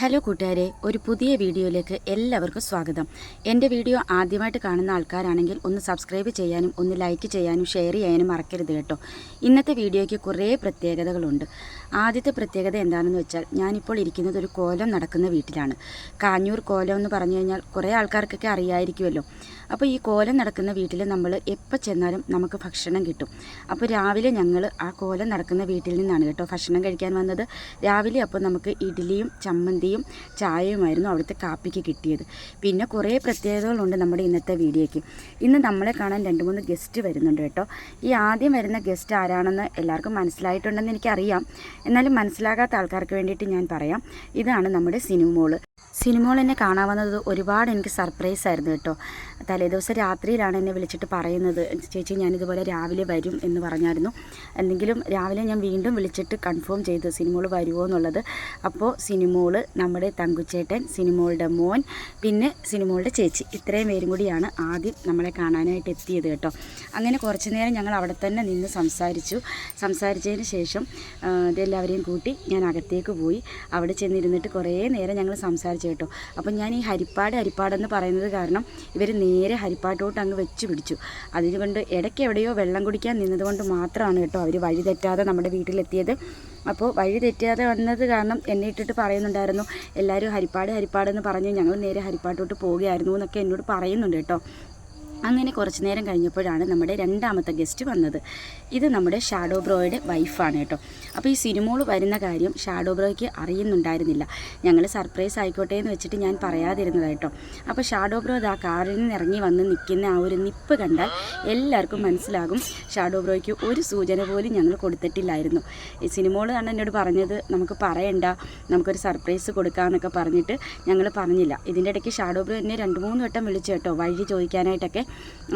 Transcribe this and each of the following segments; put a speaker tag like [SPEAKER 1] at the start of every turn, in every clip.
[SPEAKER 1] Hello കൂട്ടുകാരെ ഒരു പുതിയ വീഡിയോയിലേക്ക് എല്ലാവർക്കും സ്വാഗതം. എന്റെ വീഡിയോ ആദ്യമായിട്ട് കാണുന്ന ആൾക്കാരാണെങ്കിൽ ഒന്ന് സബ്സ്ക്രൈബ് ചെയ്യാനും ഒന്ന് ലൈക്ക് ചെയ്യാനും ഷെയർ ചെയ്യാനും മറക്കരുത് കേട്ടോ. ഇന്നത്തെ വീഡിയോയ്ക്ക് കുറേ പ്രത്യേകതകളുണ്ട്. ആദ്യത്തെ പ്രത്യേകത എന്താണെന്ന് വെച്ചാൽ ഞാനിപ്പോൾ ഇരിക്കുന്നത് ഒരു കോലം നടക്കുന്ന വീട്ടിലാണ്. കാഞ്ഞൂർ കോലം എന്ന് പറഞ്ഞു കഴിഞ്ഞാൽ കുറേ ആൾക്കാർക്കൊക്കെ അറിയായിരിക്കുമല്ലോ. അപ്പോൾ ഈ കോലം നടക്കുന്ന വീട്ടിൽ നമ്മൾ എപ്പോൾ ചെന്നാലും നമുക്ക് ഭക്ഷണം കിട്ടും. അപ്പോൾ രാവിലെ ഞങ്ങൾ ആ കോലം നടക്കുന്ന വീട്ടിൽ നിന്നാണ് കേട്ടോ ഭക്ഷണം കഴിക്കാൻ വന്നത്. രാവിലെ അപ്പോൾ നമുക്ക് ഇഡ്ഡലിയും ചമ്മന്തിയും ചായയുമായിരുന്നു അവിടുത്തെ കാപ്പിക്ക് കിട്ടിയത്. പിന്നെ കുറേ പ്രത്യേകതകളുണ്ട് നമ്മുടെ ഇന്നത്തെ വീഡിയോയ്ക്ക്. ഇന്ന് നമ്മളെ കാണാൻ രണ്ട് മൂന്ന് ഗസ്റ്റ് വരുന്നുണ്ട് കേട്ടോ. ഈ ആദ്യം വരുന്ന ഗസ്റ്റ് ആരാണെന്ന് എല്ലാവർക്കും മനസ്സിലായിട്ടുണ്ടെന്ന് എനിക്കറിയാം. എന്നാലും മനസ്സിലാകാത്ത ആൾക്കാർക്ക് വേണ്ടിയിട്ട് ഞാൻ പറയാം. ഇതാണ് നമ്മുടെ സിനിമോൾ സിനിമോൾ എന്നെ കാണാൻ വന്നത് ഒരുപാട് എനിക്ക് സർപ്രൈസ് ആയിരുന്നു കേട്ടോ. തലേദിവസം രാത്രിയിലാണ് എന്നെ വിളിച്ചിട്ട് പറയുന്നത് ചേച്ചി ഞാനിതുപോലെ രാവിലെ വരും എന്ന് പറഞ്ഞായിരുന്നു. എന്തെങ്കിലും രാവിലെ ഞാൻ വീണ്ടും വിളിച്ചിട്ട് കൺഫേം ചെയ്ത് സിനിമകൾ വരുമോ എന്നുള്ളത്. അപ്പോൾ സിനിമകൾ നമ്മുടെ തങ്കുച്ചേട്ടൻ സിനിമകളുടെ മോൻ പിന്നെ സിനിമകളുടെ ചേച്ചി ഇത്രയും പേരും കൂടിയാണ് ആദ്യം നമ്മളെ കാണാനായിട്ട് എത്തിയത് കേട്ടോ. അങ്ങനെ കുറച്ച് നേരം ഞങ്ങൾ അവിടെ തന്നെ നിന്ന് സംസാരിച്ചു. സംസാരിച്ചതിന് ശേഷം ഇതെല്ലാവരെയും കൂട്ടി ഞാൻ അകത്തേക്ക് പോയി. അവിടെ ചെന്നിരുന്നിട്ട് കുറേ നേരം ഞങ്ങൾ സംസാരിച്ചു കേട്ടോ. അപ്പം ഞാൻ ഈ ഹരിപ്പാട് ഹരിപ്പാടെന്ന് പറയുന്നത് കാരണം ഇവർ നേരെ ഹരിപ്പാട്ടോട്ട് അങ്ങ് വെച്ച് പിടിച്ചു. അതുകൊണ്ട് ഇടയ്ക്ക് എവിടെയോ വെള്ളം കുടിക്കാൻ നിന്നതുകൊണ്ട് മാത്രമാണ് കേട്ടോ അവർ വഴി തെറ്റാതെ നമ്മുടെ വീട്ടിലെത്തിയത്. അപ്പോൾ വഴി തെറ്റാതെ വന്നത് കാരണം എന്നെ ഇട്ടിട്ട് പറയുന്നുണ്ടായിരുന്നു എല്ലാവരും ഹരിപ്പാട് ഹരിപ്പാടെന്ന് പറഞ്ഞ് ഞങ്ങൾ നേരെ ഹരിപ്പാട്ടോട്ട് പോവുകയായിരുന്നു എന്നൊക്കെ എന്നോട് പറയുന്നുണ്ട് കേട്ടോ. അങ്ങനെ കുറച്ച് നേരം കഴിഞ്ഞപ്പോഴാണ് നമ്മുടെ രണ്ടാമത്തെ ഗസ്റ്റ് വന്നത്. ഇത് നമ്മുടെ ഷാഡോ ബ്രോയുടെ വൈഫാണ് കേട്ടോ. അപ്പോൾ ഈ സിനിമോൾ വരുന്ന കാര്യം ഷാഡോ ബ്രോയ്ക്ക് അറിയുന്നുണ്ടായിരുന്നില്ല. ഞങ്ങൾ സർപ്രൈസ് ആയിക്കോട്ടെ എന്ന് വെച്ചിട്ട് ഞാൻ പറയാതിരുന്നത് കേട്ടോ. അപ്പോൾ ഷാഡോ ബ്രോ ആ കാറിൽ നിന്ന് ഇറങ്ങി വന്ന് നിൽക്കുന്ന ആ ഒരു നിപ്പ് കണ്ടാൽ എല്ലാവർക്കും മനസ്സിലാകും ഷാഡോ ബ്രോയ്ക്ക് ഒരു സൂചന പോലും ഞങ്ങൾ കൊടുത്തിട്ടില്ലായിരുന്നു. ഈ സിനിമോൾ ആണ് എന്നോട് പറഞ്ഞത് നമുക്ക് പറയണ്ട നമുക്കൊരു സർപ്രൈസ് കൊടുക്കാമെന്നൊക്കെ പറഞ്ഞിട്ട് ഞങ്ങൾ പറഞ്ഞില്ല. ഇതിന്റെ ഇടയ്ക്ക് ഷാഡോ ബ്രോ എന്നെ രണ്ട് മൂന്ന് വട്ടം വിളിച്ചു കേട്ടോ വഴി ചോദിക്കാനായിട്ടൊക്കെ.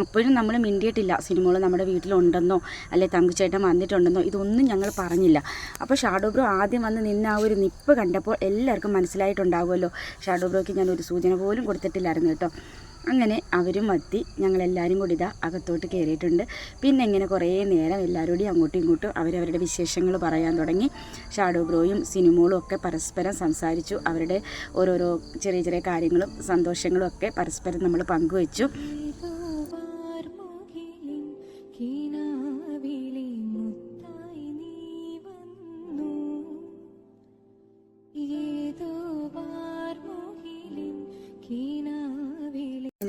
[SPEAKER 1] അപ്പോഴും നമ്മൾ മിണ്ടിയിട്ടില്ല. സിനിമകൾ നമ്മുടെ വീട്ടിലുണ്ടെന്നോ അല്ലെ തങ്കുച്ചേട്ടൻ വന്നിട്ടുണ്ടെന്നോ ഇതൊന്നും ഞങ്ങൾ പറഞ്ഞില്ല. അപ്പോൾ ഷാഡോ ബ്രോ ആദ്യം വന്ന് നിന്ന ആ ഒരു നിപ്പ് കണ്ടപ്പോൾ എല്ലാവർക്കും മനസ്സിലായിട്ടുണ്ടാകുമല്ലോ ഷാഡോ ബ്രോയ്ക്ക് ഞാൻ ഒരു സൂചന പോലും കൊടുത്തിട്ടില്ലായിരുന്നു കേട്ടോ. അങ്ങനെ അവരും എത്തി ഞങ്ങളെല്ലാവരും കൂടി ഇതാ അകത്തോട്ട് കയറിയിട്ടുണ്ട്. പിന്നെ ഇങ്ങനെ കുറേ നേരം എല്ലാവരോടും അങ്ങോട്ടും ഇങ്ങോട്ടും അവരവരുടെ വിശേഷങ്ങൾ പറയാൻ തുടങ്ങി. ഷാഡോ ബ്രോയും സിനിമകളും ഒക്കെ പരസ്പരം സംസാരിച്ചു. അവരുടെ ഓരോരോ ചെറിയ ചെറിയ കാര്യങ്ങളും സന്തോഷങ്ങളും ഒക്കെ പരസ്പരം നമ്മൾ പങ്കുവച്ചു.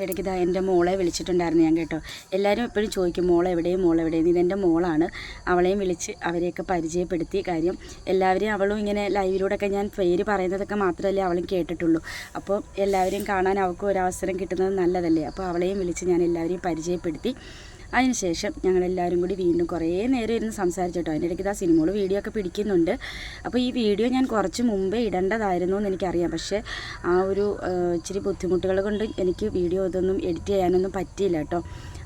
[SPEAKER 1] ഇടയ്ക്ക് ഇതാ എന്റെ മോളെ വിളിച്ചിട്ടുണ്ടായിരുന്നു ഞാൻ കേട്ടോ. എല്ലാവരും എപ്പോഴും ചോദിക്കും മോളെ എവിടെയും? മോളെ എവിടെയും? ഇതെന്റെ മോളാണ്. അവളെയും വിളിച്ച് അവരെയൊക്കെ പരിചയപ്പെടുത്തി കാര്യം എല്ലാവരെയും അവളും ഇങ്ങനെ ലൈവിലൂടെയൊക്കെ ഞാൻ പേര് പറയുന്നതൊക്കെ മാത്രമല്ലേ അവളും കേട്ടിട്ടുള്ളൂ. അപ്പോൾ എല്ലാവരെയും കാണാൻ അവൾക്ക് ഒരു അവസരം കിട്ടുന്നത് നല്ലതല്ലേ? അപ്പോൾ അവളെയും വിളിച്ച് ഞാൻ എല്ലാവരെയും പരിചയപ്പെടുത്തി അതിനുശേഷം ഞങ്ങളെല്ലാവരും കൂടി വീണ്ടും കുറേ നേരം ഇരുന്ന് സംസാരിച്ചിട്ടോ. അതിന്റെ ഇടയ്ക്ക് ആ സിനിമകൾ വീഡിയോ ഒക്കെ പിടിക്കുന്നുണ്ട്. അപ്പോൾ ഈ വീഡിയോ ഞാൻ കുറച്ച് മുമ്പേ ഇടേണ്ടതായിരുന്നു എന്ന് എനിക്കറിയാം. പക്ഷേ ആ ഒരു ഇച്ചിരി ബുദ്ധിമുട്ടുകൾ കൊണ്ട് എനിക്ക് വീഡിയോ ഇതൊന്നും എഡിറ്റ് ചെയ്യാനൊന്നും പറ്റിയില്ല കേട്ടോ.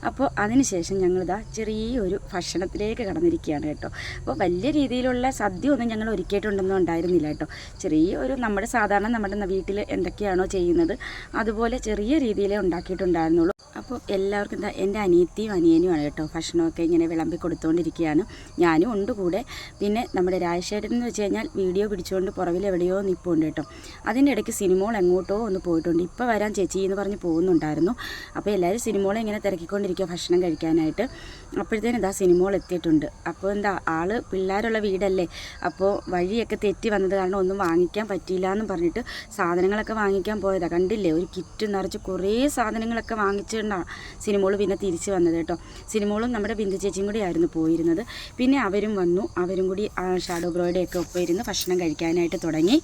[SPEAKER 1] അപ്പോൾ അതിനുശേഷം ഞങ്ങളിതാ ചെറിയൊരു ഭക്ഷണത്തിലേക്ക് കടന്നിരിക്കുകയാണ് കേട്ടോ. അപ്പോൾ വലിയ രീതിയിലുള്ള സദ്യ ഒന്നും ഞങ്ങൾ ഒരുക്കിയിട്ടുണ്ടെന്നും ഉണ്ടായിരുന്നില്ല കേട്ടോ. ചെറിയൊരു നമ്മുടെ സാധാരണ നമ്മുടെ വീട്ടിൽ എന്തൊക്കെയാണോ ചെയ്യുന്നത് അതുപോലെ ചെറിയ രീതിയിലേ ഉണ്ടാക്കിയിട്ടുണ്ടായിരുന്നുള്ളൂ. അപ്പോൾ എല്ലാവർക്കും എന്താ എന്റെ അനിയത്തിയും അനിയനുമാണ് കേട്ടോ ഭക്ഷണമൊക്കെ ഇങ്ങനെ വിളമ്പി കൊടുത്തുകൊണ്ടിരിക്കുകയാണ് ഞാനും ഉണ്ട് കൂടെ. പിന്നെ നമ്മുടെ രാജശേഖരൻ എന്ന് വെച്ച് കഴിഞ്ഞാൽ വീഡിയോ പിടിച്ചുകൊണ്ട് പുറകിൽ എവിടെയോ നിൽപ്പുണ്ട് കേട്ടോ. അതിന്റെ ഇടയ്ക്ക് സിനിമകൾ എങ്ങോട്ടോ ഒന്ന് പോയിട്ടുണ്ട്. ഇപ്പോൾ വരാൻ ചേച്ചി എന്ന് പറഞ്ഞ് പോകുന്നുണ്ടായിരുന്നു. അപ്പോൾ എല്ലാവരും സിനിമകളെ ഇങ്ങനെ തിരക്കിക്കൊണ്ടിരിക്കുക ഭക്ഷണം കഴിക്കാനായിട്ട്. അപ്പോഴത്തേനും ഇതാ സിനിമകൾ എത്തിയിട്ടുണ്ട്. അപ്പോൾ എന്താ ആൾ പിള്ളേരുള്ള വീടല്ലേ? അപ്പോൾ വഴിയൊക്കെ തെറ്റി വന്നത് കാരണം ഒന്നും വാങ്ങിക്കാൻ പറ്റിയില്ല എന്ന് പറഞ്ഞിട്ട് സാധനങ്ങളൊക്കെ വാങ്ങിക്കാൻ പോയതാണ് കണ്ടില്ലേ? ഒരു കിറ്റ് നിറച്ച് കുറേ സാധനങ്ങളൊക്കെ വാങ്ങിച്ചുകൊണ്ടാണ് സിനിമകൾ പിന്നെ തിരിച്ച് വന്നത് കേട്ടോ. സിനിമകളും നമ്മുടെ ബിന്ദു ചേച്ചിയും കൂടി ആയിരുന്നു പോയിരുന്നത്. പിന്നെ അവരും വന്നു. അവരും കൂടി ഷാഡോ ബ്രോയുടെയൊക്കെ ഒപ്പം ഇരുന്ന് ഭക്ഷണം കഴിക്കാനായിട്ട് തുടങ്ങി.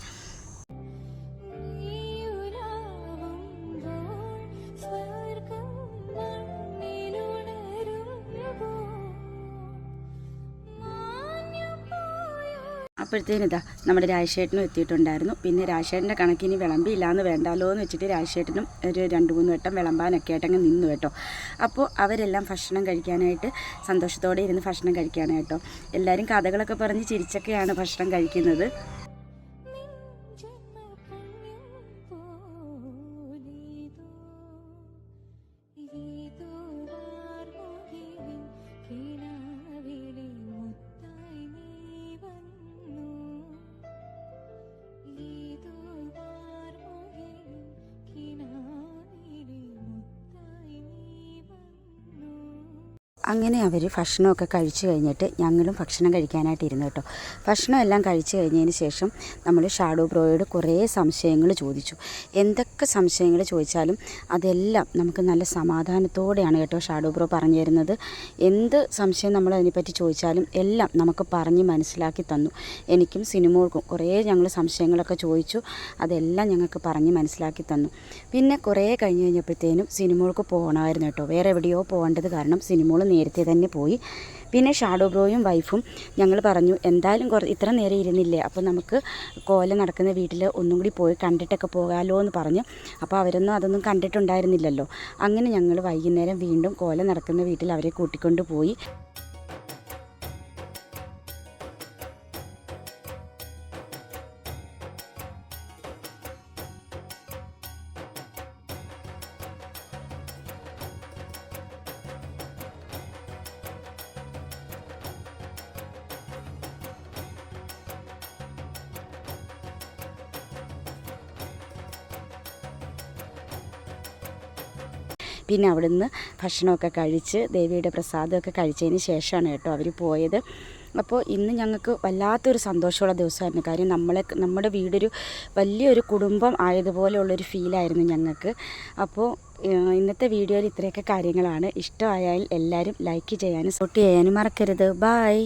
[SPEAKER 1] അപ്പോഴത്തേനും ഇതാ നമ്മുടെ രാജശേട്ടനും എത്തിയിട്ടുണ്ടായിരുന്നു. പിന്നെ രാജശേട്ടന്റെ കണക്കിന് വിളമ്പിയില്ലാന്ന് വേണ്ടാലോ എന്ന് വെച്ചിട്ട് രാജശേട്ടനും ഒരു രണ്ട് മൂന്ന് വട്ടം വിളമ്പാനൊക്കെ ആയിട്ടങ്ങ് നിന്നു കേട്ടോ. അപ്പോൾ അവരെല്ലാം ഭക്ഷണം കഴിക്കാനായിട്ട് സന്തോഷത്തോടെ ഇരുന്ന് ഭക്ഷണം കഴിക്കുകയാണ് കേട്ടോ. എല്ലാവരും കഥകളൊക്കെ പറഞ്ഞ് ചിരിച്ചൊക്കെയാണ് ഭക്ഷണം കഴിക്കുന്നത്. അങ്ങനെ അവർ ഭക്ഷണമൊക്കെ കഴിച്ചു കഴിഞ്ഞിട്ട് ഞങ്ങളും ഭക്ഷണം കഴിക്കാനായിട്ട് ഇരുന്നു കേട്ടോ. ഭക്ഷണം എല്ലാം കഴിച്ചു കഴിഞ്ഞതിന് ശേഷം നമ്മൾ ഷാഡോ ബ്രോയോട് കുറേ സംശയങ്ങൾ ചോദിച്ചു. എന്തൊക്കെ സംശയങ്ങൾ ചോദിച്ചാലും അതെല്ലാം നമുക്ക് നല്ല സമാധാനത്തോടെയാണ് കേട്ടോ ഷാഡോ ബ്രോ പറഞ്ഞു തരുന്നത്. എന്ത് സംശയം നമ്മൾ അതിനെപ്പറ്റി ചോദിച്ചാലും എല്ലാം നമുക്ക് പറഞ്ഞ് മനസ്സിലാക്കി തന്നു. എനിക്കും സിനിമകൾക്കും കുറേ ഞങ്ങൾ സംശയങ്ങളൊക്കെ ചോദിച്ചു. അതെല്ലാം ഞങ്ങൾക്ക് പറഞ്ഞ് മനസ്സിലാക്കി തന്നു. പിന്നെ കുറേ കഴിഞ്ഞ് കഴിഞ്ഞപ്പോഴത്തേനും സിനിമകൾക്ക് പോകണമായിരുന്നു കേട്ടോ. വേറെ എവിടെയോ പോകേണ്ടത് കാരണം സിനിമകൾ നേരത്തെ തന്നെ പോയി. പിന്നെ ഷാഡോ ബ്രോയും വൈഫും ഞങ്ങൾ പറഞ്ഞു എന്തായാലും കുറ ഇത്ര നേരം ഇരുന്നില്ലേ? അപ്പോൾ നമുക്ക് കോല നടക്കുന്ന വീട്ടിൽ ഒന്നും കൂടി പോയി കണ്ടിട്ടൊക്കെ പോകാമല്ലോ എന്ന് പറഞ്ഞു. അപ്പോൾ അവരൊന്നും അതൊന്നും കണ്ടിട്ടുണ്ടായിരുന്നില്ലല്ലോ. അങ്ങനെ ഞങ്ങൾ വൈകുന്നേരം വീണ്ടും കോല നടക്കുന്ന വീട്ടിൽ അവരെ കൂട്ടിക്കൊണ്ട് പോയി. പിന്നെ അവിടുന്ന് ഭക്ഷണമൊക്കെ കഴിച്ച് ദേവിയുടെ പ്രസാദമൊക്കെ കഴിച്ചതിന് ശേഷമാണ് കേട്ടോ അവർ പോയത്. അപ്പോൾ ഇന്ന് ഞങ്ങൾക്ക് വല്ലാത്തൊരു സന്തോഷമുള്ള ദിവസമായിരുന്നു. കാര്യം നമ്മളെ നമ്മുടെ വീടൊരു വലിയൊരു കുടുംബം ആയതുപോലെയുള്ളൊരു ഫീലായിരുന്നു ഞങ്ങൾക്ക്. അപ്പോൾ ഇന്നത്തെ വീഡിയോയിൽ ഇത്രയൊക്കെ കാര്യങ്ങളാണ്. ഇഷ്ടമായാൽ എല്ലാവരും ലൈക്ക് ചെയ്യാനും സപ്പോർട്ട് ചെയ്യാനും മറക്കരുത്. ബായ്